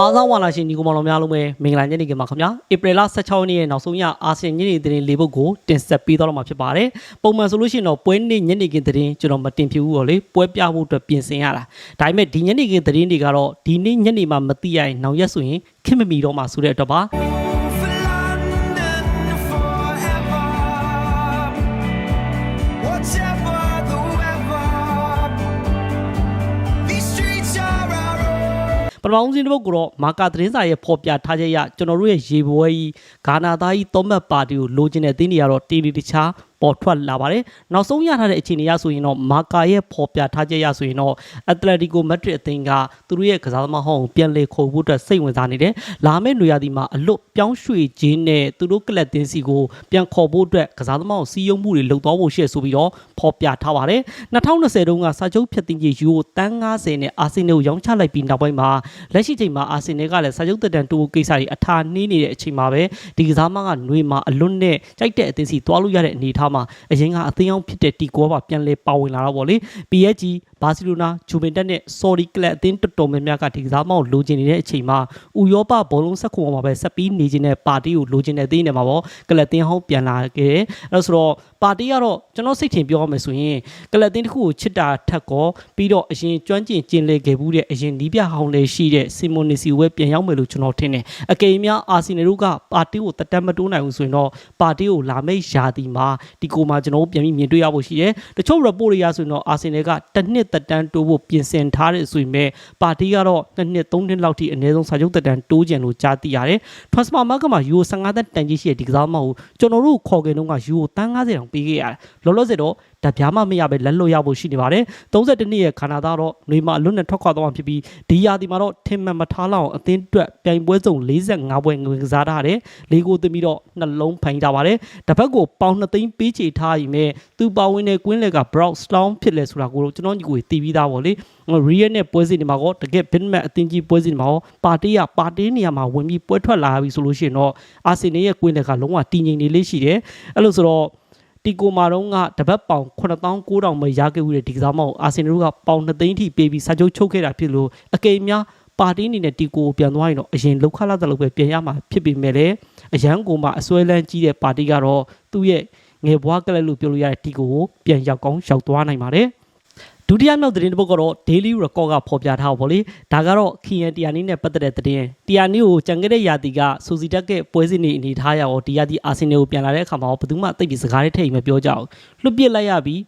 အားစားဝါလာရှင်ညီကောင်မောင်တော်များလုံးပဲမင်္ဂလာညနေခင်းပါခင်ဗျာဧပြီလ16ရက်နေ့ရဲ့နောက်ဆုံးရအာဆီယံညနေသတင်းလေးပုဒ်ကိုတင်ဆက်ပေးတော့မှာဖြစ်ပါတယ်ပုံမှန်ဆိုလို့ရှိရင်တော့ပွဲနေ့ညနေခင်းသတင်းကျွန်တော်မတင်ဖြစ်ဘူးတော့လေပွဲပြဖို့အတွက်ပြင်ဆင်ရတာဒါပေမဲ့ဒီညနေခင်းသတင်းတွေကတော့ဒီနေ့ညနေမှာမသိရရင်နောက်ရက်ဆိုရင်ခင်မမီတော့မှာဆိုတဲ့အတွက်ပါ ပထမဦးဆုံးတစ်ပုဒ်ကတော့မာကာသတင်းစာရဲ့ဖော်ပြထားချက်အရကျွန်တော်တို့ရဲ့ရေပွဲကြီးဂါနာသားကြီးသုံးဘက်ပါတီကိုလိုချင်တဲ့အသင်းတွေကတော့တီလီတခြား ပေါ်ထွက်လာပါတယ်။နောက်ဆုံးရထားတဲ့အခြေအနေအရဆိုရင်တော့မာကာရဲ့ဖော်ပြထားချက်အရဆိုရင်တော့အက်တလက်တီကိုမက်ဒရစ်အသင်းကသူတို့ရဲ့ကစားသမားဟောင်းကိုပြန်လေခေါ်ဖို့အတွက်စိတ်ဝင်စားနေတယ်။လာမယ့်နွေရာသီမှာအလွတ်ပြောင်းရွှေ့ခြင်းနဲ့သူတို့ကလပ်တင်းစီကိုပြန်ခေါ်ဖို့အတွက်ကစားသမားကိုစီးရုံမှုတွေလုပ်သွားဖို့ရှိရဆိုပြီးတော့ဖော်ပြထားပါတယ်။2020တုန်းကစာချုပ်ဖြတ်တင်ကြီးယူကိုတန်း90နဲ့အာဆင်နယ်ကိုရောင်းချလိုက်ပြီးနောက်ပိုင်းမှာလက်ရှိချိန်မှာအာဆင်နယ်ကလည်းစာချုပ်တက်တန်တူကိစ္စတွေအထာနှီးနေတဲ့အချိန်မှာပဲဒီကစားမကຫນွေမှာအလွတ်နဲ့ကြိုက်တဲ့အသင်းစီသွားလို့ရတဲ့အနေအထားမှာအရင်ကအသင်းအောင်ဖြစ်တဲ့တီကောပါပြန်လဲပါဝင်လာတော့ဗောလေ PSG ဘာစီလိုနာဂျူဗင်တက်နဲ့ဆော်ဒီကလပ်အသင်းတော်တော်များများကဒီကစားမကိုလိုချင်နေတဲ့အချိန်မှာဥရောပဘောလုံးဆက်ခုံမှာပဲဆက်ပြီးနေခြင်းတဲ့ပါတီကိုလိုချင်တဲ့အသင်းတွေမှာဗောကလပ်အသင်းဟောင်းပြန်လာခဲ့တယ်အဲ့ဆိုတော့ပါတီကတော့ကျွန်တော်စိတ်ထင်ပြောရမယ်ဆိုရင်ကလပ်အသင်းတစ်ခုကိုချစ်တာထက်ကောပြီးတော့အရင်ကျွမ်းကျင်ကျင်လေခဲ့ဘူးတဲ့အရင်နီးပြဟောင်းလေးရှိတဲ့စီမိုနီစီဝဲပြန်ရောက်မယ်လို့ကျွန်တော်ထင်တယ်အကယ်၍များအာဆီနယ်တို့ကပါတီကိုတက်တက်မတိုးနိုင်ဘူးဆိုရင်တော့ပါတီကိုလာမယ့်ရာသီမှာဒီကိုမှာကျွန်တော်တို့ပြန်ပြီးမြင်တွေ့ရဖို့ရှိတယ်တချို့ report တွေရဆိုရင်တော့အာဆီနယ်ကတစ်နှစ်တက်တန်းတိုးဖို့ပြင်ဆင်ထားတဲ့ဆိုရင်ပဲပါတီကတော့နှစ်နှစ်သုံးနှစ်လောက်ထိအနည်းဆုံးစာချုပ်တက်တန်းတိုးကြံလို့ကြားသိရတယ် transfer market မှာ euro 15တန်းတန်ကြီးရှိတဲ့ဒီကစားမဟုတ်ကျွန်တော်တို့ခေါ်ခဲ့တုန်းက euro တန်း90တောင်ပေးခဲ့ရတယ်လောလောဆယ်တော့တပြားမှမရပဲလက်လွတ်ရဖို့ရှိနေပါတယ်32နှစ်ရဲ့ခန္ဓာသားတော့နေမှာအလွတ်နဲ့ထွက်ခွာသွားမှာဖြစ်ပြီးဒီရာသီမှာတော့ထင်မှန်မထားလောက်အောင်အသင်းအတွက်ပြိုင်ပွဲစုံ45ပွဲငွေကစားထားတယ်လေးကိုသိပြီးတော့နှလုံးဖိုင်ထားပါတယ်တစ်ဖက်ကိုပေါင်2သိန်းပေးချေထားရင်မဲ့သူပါဝင်တဲ့ကွင်းလက်က Brock Slown ဖြစ်လဲဆိုတာကိုတော့ကျွန်တော်ညီကိုတီးပြီးသားပေါ့လေ Real နဲ့ပွဲစဉ်တွေမှာကောတကယ် Bitmap အသင်းကြီးပွဲစဉ်တွေမှာကောပါတီကပါတီနေရာမှာဝင်ပြီးပွဲထွက်လာပြီဆိုလို့ရှိရင်တော့အာဆင်နယ်ရဲ့ကွင်းလက်ကလုံးဝတည်ငြိမ်နေလေးရှိတယ်အဲ့လိုဆိုတော့တီကိုမာတော့ကတပတ်ပေါင်9900မရခဲ့ဘူးတဲ့ဒီကစားမကိုအာဆင်နယ်တို့ကပေါင်2သိန်းထိပေးပြီးစာချုပ်ချုပ်ခဲ့တာဖြစ်လို့အကိမ်များပါတီအနေနဲ့တီကိုကိုပြန်သွားရင်တော့အရင်လောက်ခလာတဲ့လောက်ပဲပြန်ရမှာဖြစ်ပေမဲ့လည်းအရန်ကိုမှအစွဲလန်းကြီးတဲ့ပါတီကတော့သူ့ရဲ့ ငယ်ဘွားကလပ်လို့ပြောလို့ရတဲ့တီကိုကိုပြန်ရောက်ကောင်းရောက်သွားနိုင်ပါတယ်ဒုတိယမြောက်သတင်းတစ်ပုဒ်ကတော့ Daily Record ကဖော်ပြထားပါဗောလေဒါကတော့ခီယန်တီယာနီနဲ့ပတ်သက်တဲ့သတင်းတီယာနီကိုကြံခဲ့တဲ့ယာတီကစူစီတက်ကရဲ့ပွဲစဉ်တွေအနေထားရအောင်ဒီယာတီအာဆင်နယ်ကိုပြန်လာတဲ့အခါမှာဘယ်သူမှသိပြီးစကားတွေထည့်မပြောကြဘူးလွတ်ပစ်လိုက်ရပြီး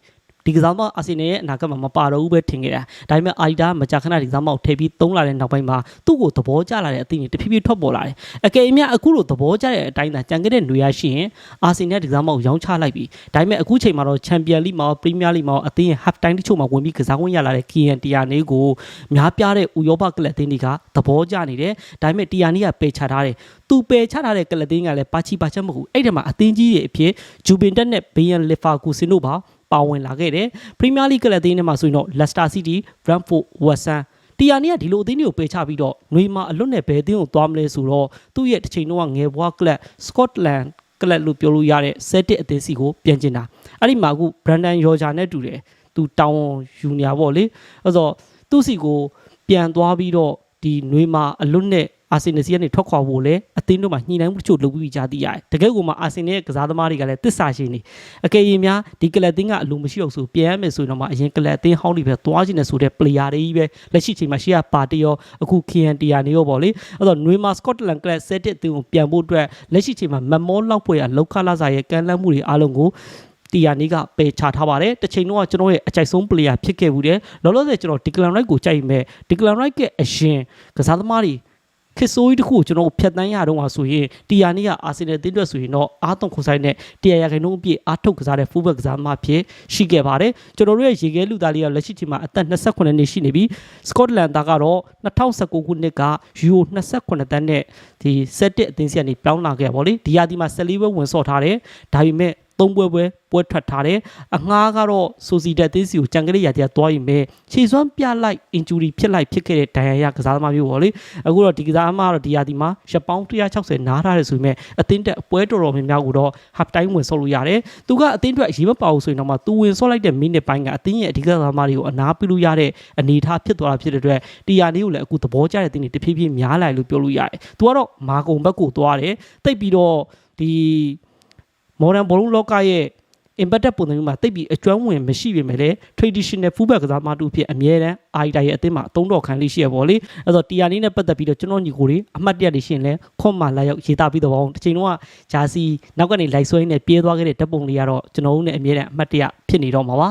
ဒီကစားမအာဆင်နယ်ရဲ့အနာဂတ်မှာမပါတော့ဘူးပဲထင်ခဲ့တာဒါပေမဲ့အာဒီတာမကြာခဏဒီကစားမကိုထည့်ပြီးသုံးလာတဲ့နောက်ပိုင်းမှာသူ့ကိုသဘောကျလာတဲ့အသင်းတွေတဖြည်းဖြည်းထွက်ပေါ်လာတယ်အကယ်၍အခုလိုသဘောကျတဲ့အတိုင်းသာကြံခဲ့တဲ့ຫນွေရရှိရင်အာဆင်နယ်ဒီကစားမကိုရောင်းချလိုက်ပြီးဒါပေမဲ့အခုချိန်မှာတော့ချန်ပီယံလိမှာပရီးမီးယားလိမှာအသင်းရဲ့ half time တချို့မှာဝင်ပြီးကစားခွင့်ရလာတဲ့ KN တီယာနေကိုများပြားတဲ့ဥရောပကလပ်အသင်းတွေကသဘောကျနေတယ်ဒါပေမဲ့တီယာနေကပယ်ချထားတယ်သူပယ်ချထားတဲ့ကလပ်အသင်းကလည်းပါချီပါချက်မဟုတ်ဘူးအဲ့ဒီမှာအသင်းကြီးတွေအဖြစ်ဂျူဘင်တက်နဲ့ဘေးယန်လီဖာကူစင်တို့ပါ ပါဝင်လာခဲ့တယ်။ပရီးမီးယားလိဂ်ကလပ်အသင်းတွေမှာဆိုရင်တော့ Leicester City, Brentford, West Ham တီယာနီကဒီလိုအသင်းတွေကိုပယ်ချပြီးတော့နှွေမှာအလွတ်နဲ့ဘယ်အသင်းကိုသွားမလဲဆိုတော့သူ့ရဲ့တစ်ချိန်တော့ငယ်ဘွားကလပ် Scotland ကလပ်လို့ပြောလို့ရတဲ့ Celtic အသင်းစီကိုပြန်ကျင်တာအဲ့ဒီမှာအခု Brandon Rodgers နဲ့တူတယ်သူတောင်းယူနေရပေါ့လေအဲ့တော့သူ့စီကိုပြန်သွားပြီးတော့ဒီနှွေမှာအလွတ်နဲ့ အာဆင်နယ်စီကနေထွက်ခွာဖို့လဲအသင်းတို့မှာညှိနှိုင်းမှုတချို့လုပ်ပြီးကြားသိရတယ်တကယ်ကိုမှအာဆင်နယ်ရဲ့ကစားသမားတွေကလည်းတစ္ဆာရှိနေအကယ်၍များဒီကလပ်အသင်းကအလိုမရှိတော့ဆိုပြန်ရမယ်ဆိုရင်တော့မှအရင်ကလပ်အသင်းဟောင်းတွေပဲသွားခြင်းနဲ့ဆိုတဲ့ player တွေကြီးပဲလက်ရှိချိန်မှာရှေ့ကပါတီရောအခု KN တီယာနေရောပေါ့လေအဲ့တော့နွေမာစကော့တလန်ကလပ်ဆက်တဲ့အသင်းကိုပြန်ဖို့အတွက်လက်ရှိချိန်မှာမမောလောက်ဖွယ်ရလောက်ခလာစာရဲ့ကမ်းလှမ်းမှုတွေအားလုံးကိုတီယာနီကပယ်ချထားပါတယ်တစ်ချိန်လုံးကကျွန်တော်ရဲ့အကြိုက်ဆုံး player ဖြစ်ခဲ့ဘူးတယ်လောလောဆယ်ကျွန်တော် Declan Rice ကိုကြိုက်မယ် Declan Rice ရဲ့အရှင်ကစားသမားတွေ ခစ်ဆိုးကြီးတစ်ခုကိုကျွန်တော်တို့ဖြတ်တန်းရတော့မှာဆိုရင်တီယာနီကအာဆင်နယ်တင်းတွက်ဆိုရင်တော့အာသွန်ခွန်ဆိုင်နဲ့တီယာရခိုင်နှုန်းအပြည့်အာထုတ်ကစားတဲ့ဖူးဘက်ကစားသမားဖြစ်ရှိခဲ့ပါတယ်ကျွန်တော်တို့ရဲ့ရေခဲလူသားလေးကလက်ရှိချိန်မှာအသက်28နှစ်ရှိနေပြီစကော့တလန်သားကတော့2019ခုနှစ်ကယူရို28တန်းနဲ့ဒီ7အသင်းစီကနေပြောင်းလာခဲ့ပါဗောလေဒီယာဒီမှာ14ပွဲဝင်ဆော့ထားတယ်ဒါပေမဲ့ သုံးပွဲပွဲပွဲထွက်ထားတယ်အငှားကတော့ဆိုစီတက်သေးစီကိုကြံကလေးရာတရားသွားရင်ပဲခြေစွမ်းပြလိုက် injury ဖြစ်လိုက်ဖြစ်ခဲ့တဲ့ဒဏ်ရာရကစားသမားမျိုးပေါ့လေအခုတော့ဒီကစားသမားကတော့ဒီရာဒီမှာရှပောင်း160နားထားတယ်ဆိုပေမဲ့အသင်းတက်အပွဲတော်တော်များများကိုတော့ half time ဝင်ဆော့လို့ရတယ်သူကအသင်းအတွက်အရေးမပါဘူးဆိုရင်တော့မှသူဝင်ဆော့လိုက်တဲ့ minute ပိုင်းကအသင်းရဲ့အဓိကကစားသမားတွေကိုအနားပြုလို့ရတဲ့အနေအထားဖြစ်သွားတာဖြစ်တဲ့အတွက်တီယာလေးကိုလည်းအခုသဘောကျတဲ့တင်းတွေတဖြည်းဖြည်းများလာလို့ပြောလို့ရတယ်သူကတော့မာကုံဘက်ကိုသွားတယ်တိတ်ပြီးတော့ဒီ modern ဘောလုံးလောကရဲ့ impact ပုံစံမျိုးမှာတိတ်ပြီးအကျွမ်းဝင်မရှိပေမဲ့လည်း traditional fullback ကစားမတူဖြစ်အမြဲတမ်း AIDA ရဲ့အသင်းမှာအသုံးတော်ခံလေးရှိရပါလေအဲ့တော့ TR လေးနဲ့ပတ်သက်ပြီးတော့ကျွန်တော်ညီကိုတွေအမှတ်တရတွေရှင်လဲခွန်မှလာရောက်ရေးသားပြီးတော့တစ်ချိန်လုံးကဂျာစီနောက်ကနေလိုက်ဆွဲနေပြေးသွားခဲ့တဲ့ဓာတ်ပုံလေးကတော့ကျွန်တော်တို့နဲ့အမြဲတမ်းအမှတ်တရဖြစ်နေတော့မှာပါ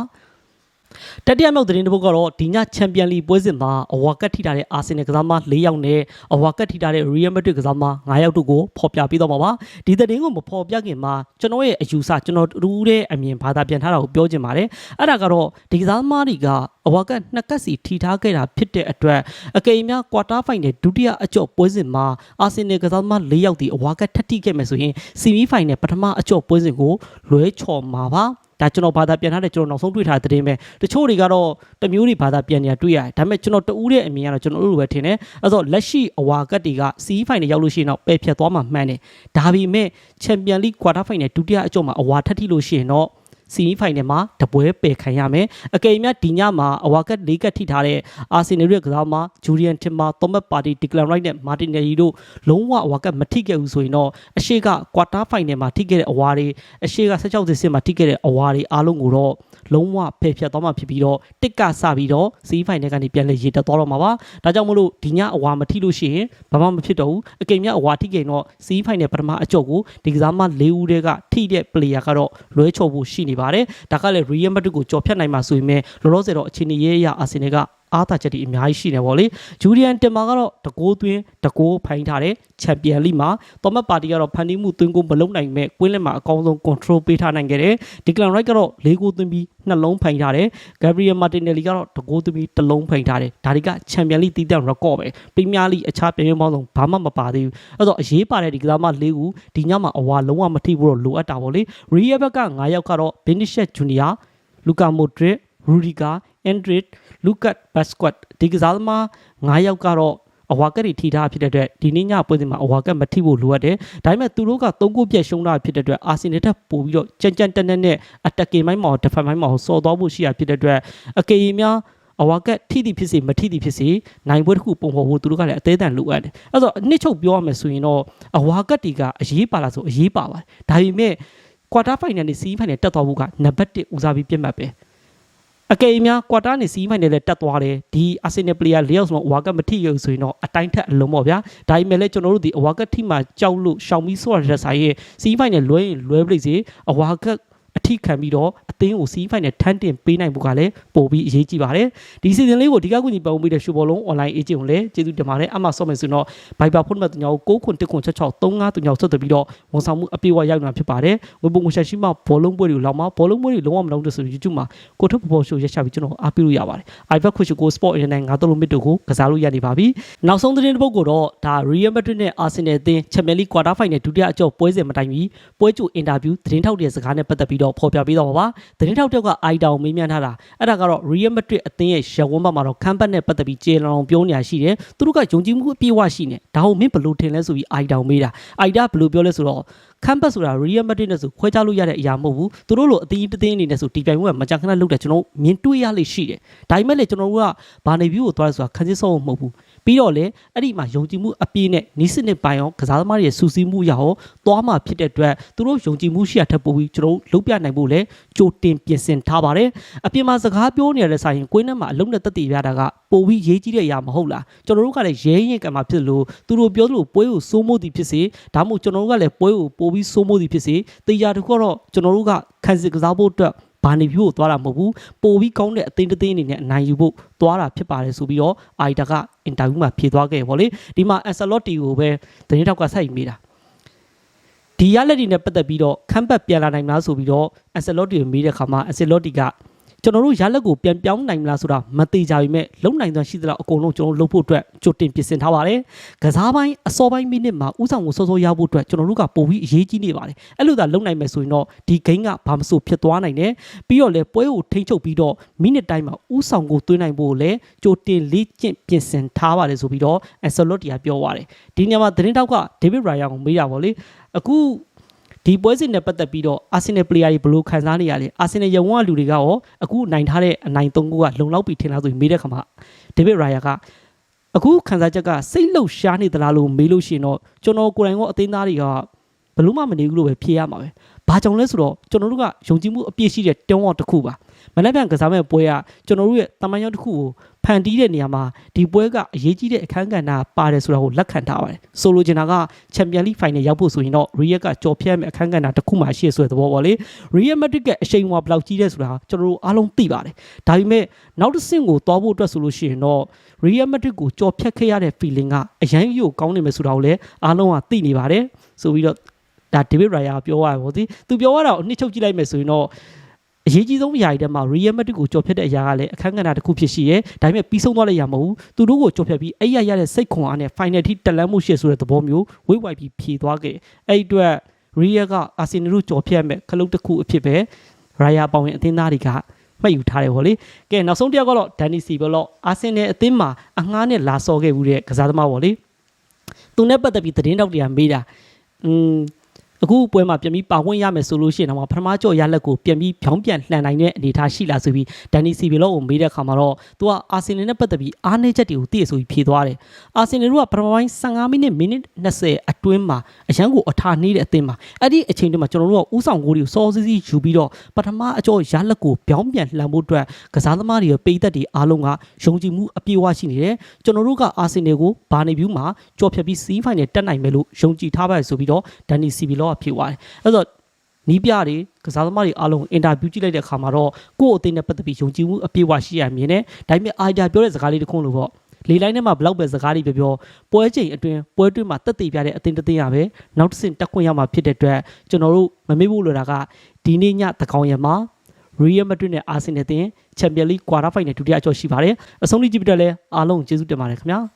တတိယမြောက်သတင်းတစ်ပုဒ်ကတော့ဒီညချန်ပီယံလိပွဲစဉ်မှာအဝါကတ်ထိထားတဲ့အာဆင်နယ်ကစားမ၄ယောက်နဲ့အဝါကတ်ထိထားတဲ့ရီယယ်မက်ဒရစ်ကစားမ၅ယောက်တို့ကိုဖော်ပြပေးတော့မှာပါဒီသတင်းကိုမဖော်ပြခင်မှာကျွန်တော်ရဲ့အယူဆကျွန်တော်တူတဲ့အမြင်ဘာသာပြန်ထားတာကိုပြောချင်ပါတယ်အဲ့ဒါကတော့ဒီကစားသမားတွေကအဝါကတ်နှစ်ကတ်စီထိထားခဲ့တာဖြစ်တဲ့အတွက်အကိမ်များကွာတာဖိုင်နယ်ဒုတိယအကျော့ပွဲစဉ်မှာအာဆင်နယ်ကစားသမား၄ယောက်ဒီအဝါကတ်ထပ်ထိခဲ့မယ်ဆိုရင်ဆီမီဖိုင်နယ်ပထမအကျော့ပွဲစဉ်ကိုလွဲချော်မှာပါ ဒါကျွန်တော်ဘာသာပြန်ထားတဲ့ကျွန်တော်နောက်ဆုံးတွေ့ထားတဲ့သတင်းပဲတချို့တွေကတော့တမျိုးတွေဘာသာပြန်နေတာတွေ့ရတယ်ဒါပေမဲ့ကျွန်တော်တူးတဲ့အမြင်ကတော့ကျွန်တော်တို့လိုပဲထင်တယ်အဲ့တော့လက်ရှိအဝါကတ်တွေကစီးဖိုင်နယ်ရောက်လို့ရှိရင်တော့ပယ်ဖြတ်သွားမှာမှန်တယ်ဒါပေမဲ့ချန်ပီယံလိကွာတာဖိုင်နယ်ဒုတိယအကျော့မှာအဝါထပ်ထိလို့ရှိရင်တော့ စီမီဖိုင်နယ်မှာတပွဲပယ်ခံရမယ်အကယ်၍ဒီညမှာအဝါကတ်၄ကတ်ထိထားတဲ့အာဆင်နယ်ရဲ့ကစားမှာဂျူရီယန်တင်မာသောမတ်ပါတီဒီကလန်ရိုက်နဲ့မာတင်နယ်ရီတို့လုံးဝအဝါကတ်မထိခဲ့ဘူးဆိုရင်တော့အရှိကကွာတာဖိုင်နယ်မှာထိခဲ့တဲ့အဝါတွေအရှိက16စစ်စစ်မှာထိခဲ့တဲ့အဝါတွေအားလုံးကိုတော့လုံးဝဖယ်ဖြတ်သွားမှာဖြစ်ပြီးတော့တစ်ကစပြီးတော့စီးဖိုင်နယ်ကနေပြန်လဲရေတက်သွားတော့မှာပါဒါကြောင့်မလို့ဒီညအဝါမထိလို့ရှိရင်ဘာမှမဖြစ်တော့ဘူးအကယ်၍အဝါထိခဲ့ရင်တော့စီးဖိုင်နယ်ပထမအကျော့ကိုဒီကစားမ၄ဦးတည်းကထိတဲ့ player ကတော့လွဲချော်ဖို့ရှိနေပါတယ်ဒါကလည်း Real Madrid ကိုကြော်ဖြတ်နိုင်မှာဆိုရင်ပဲလောလောဆယ်တော့အခြေအနေရေးအရအာဆင်နယ်က အားသာချက်တွေအများကြီးရှိနေပါလေဂျူရီယန်တင်မာကတော့တကိုးသွင်းတကိုးဖိုင်းထားတဲ့ချန်ပီယံလိမှာတော်မတ်ပါတီကတော့ဖန်တီးမှုသွင်းကိုမလုံးနိုင်မဲ့ကွင်းလက်မှာအကောင်းဆုံး control ပေးထားနိုင်ခဲ့တယ်ဒီကလန်ရိုက်ကတော့၄ကိုးသွင်းပြီးနှလုံးဖိုင်းထားတယ်ဂက်ဘရီယယ်မာတင်နယ်လီကတော့တကိုးသွင်းပြီးတစ်လုံးဖိုင်းထားတယ်ဒါတွေကချန်ပီယံလိတီးတဲ့ record ပဲပရီးမီးယားလိအခြားပြိုင်ပွဲပေါင်းစုံဘာမှမပါသေးဘူးအဲ့တော့အရေးပါတဲ့ဒီကစားမ၄ခုဒီညမှာအဝါလုံးဝမထိဘူးတော့လိုအပ်တာပေါ့လေရီယယ်ဘက်က9ယောက်ကတော့ဘင်နစ်ရှက်ဂျူနီယာလူကာမိုဒရစ်ရူဒီကာ အန်ဒရစ်လူကတ်ဘတ်စကွတ်ဒီကစားသမား9ယောက်ကတော့အဝါကက်တွေထိထားဖြစ်တဲ့အတွက်ဒီနေ့ညပွဲစဉ်မှာအဝါကက်မထိဖို့လိုအပ်တယ်။ဒါပေမဲ့သူတို့က၃ခုပြည့်ရှုံးတာဖြစ်တဲ့အတွက်အာဆင်နယ်ထက်ပိုပြီးတော့ကြမ်းကြမ်းတက်တက်နဲ့အတက်ကင်မိုင်းမောင်ဒဖန်မိုင်းမောင်စော်သွားဖို့ရှိရဖြစ်တဲ့အတွက်အကေကြီးများအဝါကက်ထိသည်ဖြစ်စေမထိသည်ဖြစ်စေနိုင်ပွဲတစ်ခုပုံဖော်ဖို့သူတို့ကလည်းအသေးအံလိုအပ်တယ်။အဲ့တော့အနှစ်ချုပ်ပြောရမယ်ဆိုရင်တော့အဝါကက်တွေကအရေးပါလားဆိုအရေးပါပါတယ်။ဒါပေမဲ့ကွာတာဖိုင်နယ်နဲ့စီးဖိုင်နယ်တက်သွားဖို့ကနံပါတ်1ဦးစားပြီးပြတ်မှတ်ပဲ။ အကယ်၍များကွာတာနဲ့စီးမိုင်းနဲ့လည်းတက်သွားတယ်ဒီအာဆင်နယ်ပလေယာ၄ယောက်စလုံးအဝါကတ်မထိရဘူးဆိုရင်တော့အတိုင်းထက်အလုံးပေါ့ဗျာဒါပေမဲ့လည်းကျွန်တော်တို့ဒီအဝါကတ်ထိမှကြောက်လို့ရှောင်ပြီးဆော့ရတဲ့ဆိုင်ရဲ့စီးမိုင်းနဲ့လွဲရင်လွဲပလိစေအဝါကတ် အထိခံပြီးတော့အသင်းကိုစီးဖိုင်နဲ့ထန်းတင်ပေးနိုင်ဖို့ကလည်းပို့ပြီးအရေးကြီးပါတယ်ဒီစီဇန်လေးကိုဒီကကူညီပံ့ပိုးပေးတဲ့ရှူဘောလုံး online agent ကိုလည်းကျေးဇူးတင်ပါတယ်အမှဆော့မယ်ဆိုတော့ Viber ဖုန်းနံပါတ်ညောကို9ခွန်1ခွန်66 35ညောဆက်သွယ်ပြီးတော့ဝန်ဆောင်မှုအပြည့်အဝရောက်နေတာဖြစ်ပါတယ်ဝေပုံငွေရှာရှိမှဘောလုံးပွဲတွေလောက်မှာဘောလုံးပွဲတွေလုံးဝမလုံးတဲ့ဆို YouTube မှာကိုထုတ်ပေါ်ရှိုးရက်ချပြီးကျွန်တော်အားပေးလို့ရပါတယ် iPad ခွရှိကို Sport Internet ငါတို့လိုမစ်တို့ကိုကစားလို့ရနေပါပြီနောက်ဆုံးသတင်းတစ်ပုဒ်ကတော့ဒါ Real Madrid နဲ့ Arsenal အသင်း Champions League Quarter Final ဒုတိယအကျော့ပွဲစဉ်မတိုင်မီပွဲကြိုအင်တာဗျူးသတင်းထောက်တွေစကားနဲ့ပတ်သက်ပြီးတော့ဖော်ပြပေးတော့ပါပါသတင်းထောက်တယောက်ကအိုက်တာကိုမေးမြန်းထားတာအဲ့ဒါကတော့ Real Madrid အသင်းရဲ့ရဝန်းဘက်မှာတော့ခန်းပတ်နဲ့ပတ်သက်ပြီးကျေလောင်ပြောနေရရှိတယ်သူတို့ကယုံကြည်မှုအပြည့်အဝရှိနေဒါဟုတ်မင်းဘယ်လိုထင်လဲဆိုပြီးအိုက်တာကိုမေးတာအိုက်တာဘယ်လိုပြောလဲဆိုတော့ခမ်ဘတ်ဆိုတာ Real Madrid နဲ့ဆိုခွဲခြားလို့ရတဲ့အရာမဟုတ်ဘူးသူတို့လိုအသင်းတစ်သင်းအနေနဲ့ဆိုဒီပြိုင်ပွဲကမကြာခဏလုပ်တယ်ကျွန်တော်မြင်တွေ့ရလိမ့်ရှိတယ်ဒါပေမဲ့လေကျွန်တော်တို့ကဘာနေဗျူးကိုသွားရဆိုတာခန်းစစ်စောမဟုတ်ဘူး ပြီးတော့လေအဲ့ဒီမှာယုံကြည်မှုအပြည့်နဲ့နီးစနစ်ပိုင်းအောင်ကစားသမားတွေရဲ့စူးစီးမှုရအောင်သွားမှာဖြစ်တဲ့အတွက်သူတို့ယုံကြည်မှုရှိရထက်ပိုပြီးကျွန်တော်တို့လုပ်ပြနိုင်ဖို့လေကြိုတင်ပြင်ဆင်ထားပါတယ်အပြင်မှာစကားပြောနေရတဲ့ဆိုင်ရင်ကိုင်းထဲမှာအလုံးနဲ့တက်တည်ရတာကပိုပြီးရေးကြီးတဲ့အရာမဟုတ်လားကျွန်တော်တို့ကလည်းရဲရင်ကံမှာဖြစ်လို့သူတို့ပြောသလိုပွဲကိုစိုးမိုးသည်ဖြစ်စေဒါမှမဟုတ်ကျွန်တော်တို့ကလည်းပွဲကိုပိုပြီးစိုးမိုးသည်ဖြစ်စေတရားတစ်ခုတော့ကျွန်တော်တို့ကခံစစ်ကစားဖို့အတွက် ဘာနေဖြူကိုသွားတာမဟုတ်ဘူးပိုပြီးကောင်းတဲ့အသင်းတစ်သင်းအနေနဲ့အနိုင်ယူဖို့သွားတာဖြစ်ပါတယ်ဆိုပြီးတော့အိုင်တာကအင်တာဗျူးမှာဖြေသွားခဲ့ဗောလေဒီမှာအန်ဆယ်လော့တီကိုပဲသတင်းထောက်ကစိုက်မိတာဒီရလက်တွေနဲ့ပတ်သက်ပြီးတော့ခမ်းပတ်ပြန်လာနိုင်မလားဆိုပြီးတော့အန်ဆယ်လော့တီကိုမေးတဲ့အခါမှာအန်ဆယ်လော့တီက ကျွန်တော်တို့ရလက်ကိုပြန်ပြောင်းနိုင်မလားဆိုတာမသေးကြပေမဲ့လုံနိုင်စွာရှိသလောက်အကုန်လုံးကျွန်တော်တို့လုပ်ဖို့အတွက်ကြိုတင်ပြင်ဆင်ထားပါတယ်ကစားပိုင်းအစောပိုင်းမိနစ်မှာဥဆောင်ကိုစောစောရဖို့အတွက်ကျွန်တော်တို့ကပိုပြီးအရေးကြီးနေပါတယ်အဲ့လိုသာလုံနိုင်မယ်ဆိုရင်တော့ဒီဂိမ်းကဘာမဆိုဖြစ်သွားနိုင်တယ်ပြီးတော့လေပွဲကိုထိန်းချုပ်ပြီးတော့မိနစ်တိုင်းမှာဥဆောင်ကိုသွင်းနိုင်ဖို့လည်းကြိုတင်လေ့ကျင့်ပြင်ဆင်ထားပါတယ်ဆိုပြီးတော့အဆလော့တီယာပြောသွားတယ်ဒီညမှာသတင်းတောက်ကဒေးဗစ်ရိုင်ယာကိုမေးတာပေါ့လေအခု ဒီပွဲစဉ်နဲ့ပတ်သက်ပြီးတော့အာဆင်နယ်ပလေယာတွေဘယ်လိုခံစားနေရလဲအာဆင်နယ်ရုံကလူတွေကရောအခုနိုင်ထားတဲ့အနိုင်၃ခုကလုံလောက်ပြီထင်လားဆိုပြီးမေးတဲ့ခါမှာဒေးဗစ်ရိုင်ယာကအခုခံစားချက်ကစိတ်လှုပ်ရှားနေသလားလို့မေးလို့ရှိရင်တော့ကျွန်တော်ကိုယ်တိုင်ကအသင်းသားတွေကဘယ်လို့မှမနေဘူးလို့ပဲဖြေရမှာပဲ ဘာကြောင့်လဲဆိုတော့ကျွန်တော်တို့ကယုံကြည်မှုအပြည့်ရှိတဲ့တုံးဝတစ်ခုပါမနေ့ပြန်ကစားမဲ့ပွဲကကျွန်တော်တို့ရဲ့တမန်ရောက်တစ်ခုကိုဖန်တီးတဲ့နေရာမှာဒီပွဲကအရေးကြီးတဲ့အခန်းကဏ္ဍပါတယ်ဆိုတာကိုလက်ခံထားပါတယ်ဆိုလိုချင်တာကချန်ပီယံလိဖိုင်နယ်ရောက်ဖို့ဆိုရင်တော့ရီယက်ကကြော်ဖြတ်မဲ့အခန်းကဏ္ဍတစ်ခုမှရှိရဆိုတဲ့သဘောပေါ့လေရီယက်မက်ဒရစ်ကအရှိန်အဝါဘယ်လောက်ကြီးတဲ့ဆိုတာကျွန်တော်တို့အားလုံးသိပါတယ်ဒါပေမဲ့နောက်တစ်ဆင့်ကိုသွားဖို့အတွက်ဆိုလို့ရှိရင်တော့ရီယက်မက်ဒရစ်ကိုကြော်ဖြတ်ခဲ့ရတဲ့ feeling ကအရန်ကြီးကိုကောင်းနေမယ်ဆိုတာကိုလည်းအားလုံးကသိနေပါတယ်ဆိုပြီးတော့ ဒါဒေးဗစ်ရိုင်ယာပြောရပါဘောဒီသူပြောရတာကိုအနှစ်ချုပ်ကြည့်လိုက်မယ်ဆိုရင်တော့အရေးကြီးဆုံးအရာတွေထဲမှာ Real Madrid ကိုကြော်ဖြတ်တဲ့အရာကလည်းအခန်းကဏ္ဍတစ်ခုဖြစ်ရှိရဲဒါပေမဲ့ပြီးဆုံးသွားလိုက်ရမဟုတ်ဘူးသူတို့ကိုကြော်ဖြတ်ပြီးအဲ့ရရတဲ့စိတ်ခွန်အားနဲ့ final ထိတက်လန်းမှုရှိဆိုတဲ့သဘောမျိုးဝိတ်ဝိုက်ပြီးဖြေသွားခဲ့အဲ့ဒီအတွက် Real က Arsenal တို့ကြော်ဖြတ်မဲ့ခလုတ်တစ်ခုအဖြစ်ပဲ Raya ပေါင်ရင်အသင်းသားတွေကမှတ်ယူထားတယ်ဟောလေကဲနောက်ဆုံးတစ်ယောက်ကတော့ Danny C ဘလော့ Arsenal အသင်းမှာအငှားနဲ့လာစော်ခဲ့မှုတဲ့ကစားသမားပေါ့လေသူနဲ့ပတ်သက်ပြီးသတင်းတောက်တွေကမေးတာอืม အခုပွဲမှာပြန်ပြီးပါဝင်ရမယ်ဆိုလို့ရှိရင်တော့ပထမကြော့ရလက်ကိုပြန်ပြီးဖြောင်းပြန်လှန်နိုင်တဲ့အနေအထားရှိလာဆိုပြီးဒန်နီစီဘီလောကိုမေးတဲ့အခါမှာတော့သူကအာဆင်နယ်နဲ့ပတ်သက်ပြီးအားနည်းချက်တွေကိုသိရဆိုပြီးဖြေသွားတယ်။အာဆင်နယ်တို့ကပထမပိုင်း15မိနစ်မိနစ်20အတွင်းမှာအရန်ကိုအထာနှေးတဲ့အသင်းမှာအဲ့ဒီအချိန်တည်းမှာကျွန်တော်တို့ကဥဆောင်ကိုတွေကိုစောစီးစီးယူပြီးတော့ပထမအကြော့ရလက်ကိုဖြောင်းပြန်လှန်ဖို့အတွက်ကစားသမားတွေရဲ့ပိသက်တွေအားလုံးကယုံကြည်မှုအပြည့်အဝရှိနေတယ်။ကျွန်တော်တို့ကအာဆင်နယ်ကိုဘာနေဗျူးမှာကြော်ဖြတ်ပြီးစီးဖိုင်နယ်တက်နိုင်မယ်လို့ယုံကြည်ထားပါတယ်ဆိုပြီးတော့ဒန်နီစီဘီလောကဖြေသွားတယ်။အဲ့တော့နီးပြတွေကစားသမားတွေအားလုံးအင်တာဗျူးကြည့်လိုက်တဲ့အခါမှာတော့ကိုယ့်အသင်းနဲ့ပတ်သက်ပြီးယုံကြည်မှုအပြည့်အဝရှိရမြင်တယ်။ဒါပေမဲ့အာဂျာပြောတဲ့စကားလေးတစ်ခုလို့ပေါ့လေလိုင်းထဲမှာဘလောက်ပဲစကားလေးပြောပြောပွဲချိန်အတွင်းပွဲတွင်းမှာတက်တည်ပြတဲ့အသင်းတစ်သင်းရပဲနောက်တစ်ဆင့်တက်ခွင့်ရမှာဖြစ်တဲ့အတွက်ကျွန်တော်တို့မမေ့ဘူးလို့တာကဒီနေ့ညတကောင်ရမှာ Real Madrid နဲ့ Arsenal တင် Champions League Quarter Final ဒုတိယအကျော်ရှိပါတယ်။အဆုံးထိကြည့်ပြတဲ့လဲအားလုံးကျေးဇူးတင်ပါတယ်ခင်ဗျာ။